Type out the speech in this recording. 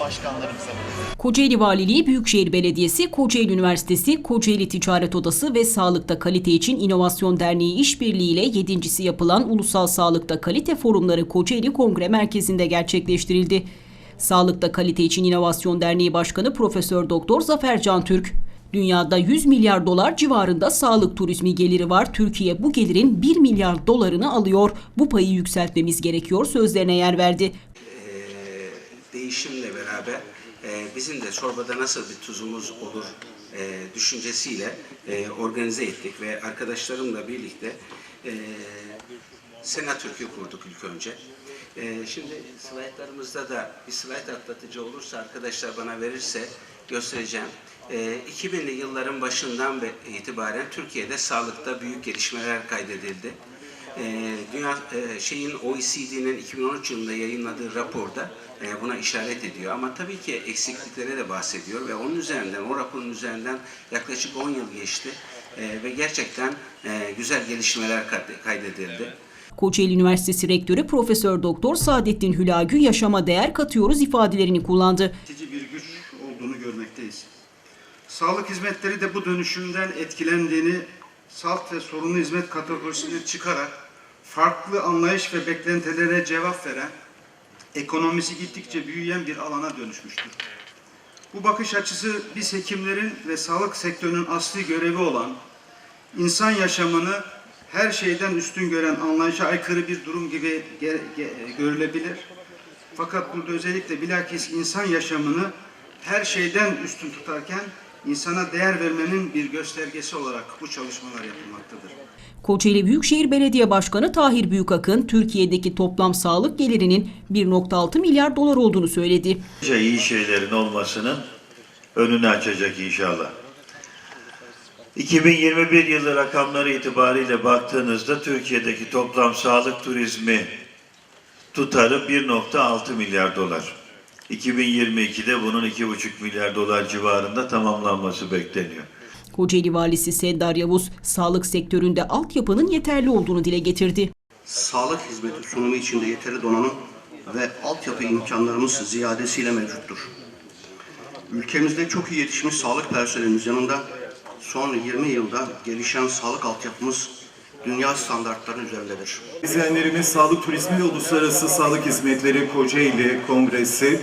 başkanlarımıza bırakıyorum. Kocaeli Valiliği, Büyükşehir Belediyesi, Kocaeli Üniversitesi, Kocaeli Ticaret Odası ve Sağlıkta Kalite için İnovasyon Derneği işbirliğiyle yedincisi yapılan Ulusal Sağlıkta Kalite Forumları Kocaeli Kongre Merkezi'nde gerçekleştirildi. Sağlıkta Kalite için İnovasyon Derneği Başkanı Profesör Doktor Zafer Can Türk, Dünyada 100 milyar dolar civarında sağlık turizmi geliri var. Türkiye bu gelirin 1 milyar dolarını alıyor. Bu payı yükseltmemiz gerekiyor sözlerine yer verdi. Değişimle beraber e, bizim de çorbada nasıl bir tuzumuz olur e, düşüncesiyle e, organize ettik ve arkadaşlarımla birlikte e, Sena Türk'ü kurduk ilk önce. E, şimdi slaytlarımızda da bir slayt atlatıcı olursa arkadaşlar bana verirse göstereceğim. E, 2000'li yılların başından itibaren Türkiye'de sağlıkta büyük gelişmeler kaydedildi. Ee, Dünya e, şeyin OECD'nin 2013 yılında yayınladığı raporda e, buna işaret ediyor. Ama tabii ki eksikliklere de bahsediyor ve onun üzerinden, o raporun üzerinden yaklaşık 10 yıl geçti E, ve gerçekten e, güzel gelişmeler kayde- kaydedildi. Kocaeli Üniversitesi Rektörü Profesör Doktor Saadettin Hülagü yaşama değer katıyoruz ifadelerini kullandı. bir güç olduğunu görmekteyiz. Sağlık hizmetleri de bu dönüşümden etkilendiğini salt ve sorunlu hizmet kategorisine çıkarak farklı anlayış ve beklentilere cevap veren, ekonomisi gittikçe büyüyen bir alana dönüşmüştür. Bu bakış açısı biz hekimlerin ve sağlık sektörünün asli görevi olan insan yaşamını her şeyden üstün gören anlayışa aykırı bir durum gibi görülebilir. Fakat burada özellikle bilakis insan yaşamını her şeyden üstün tutarken insana değer vermenin bir göstergesi olarak bu çalışmalar yapılmaktadır. Kocaeli Büyükşehir Belediye Başkanı Tahir Büyükakın, Türkiye'deki toplam sağlık gelirinin 1.6 milyar dolar olduğunu söyledi. İyi şeylerin olmasının önünü açacak inşallah. 2021 yılı rakamları itibariyle baktığınızda Türkiye'deki toplam sağlık turizmi tutarı 1.6 milyar dolar. 2022'de bunun 2,5 milyar dolar civarında tamamlanması bekleniyor. Kocaeli Valisi Sendar Yavuz, sağlık sektöründe altyapının yeterli olduğunu dile getirdi. sağlık hizmeti sunumu içinde yeterli donanım ve altyapı imkanlarımız ziyadesiyle mevcuttur. Ülkemizde çok iyi yetişmiş sağlık personelimiz yanında son 20 yılda gelişen sağlık altyapımız dünya standartlarının üzerindedir. İzleyenlerimiz Sağlık Turizmi ve Uluslararası Sağlık Hizmetleri Kocaeli Kongresi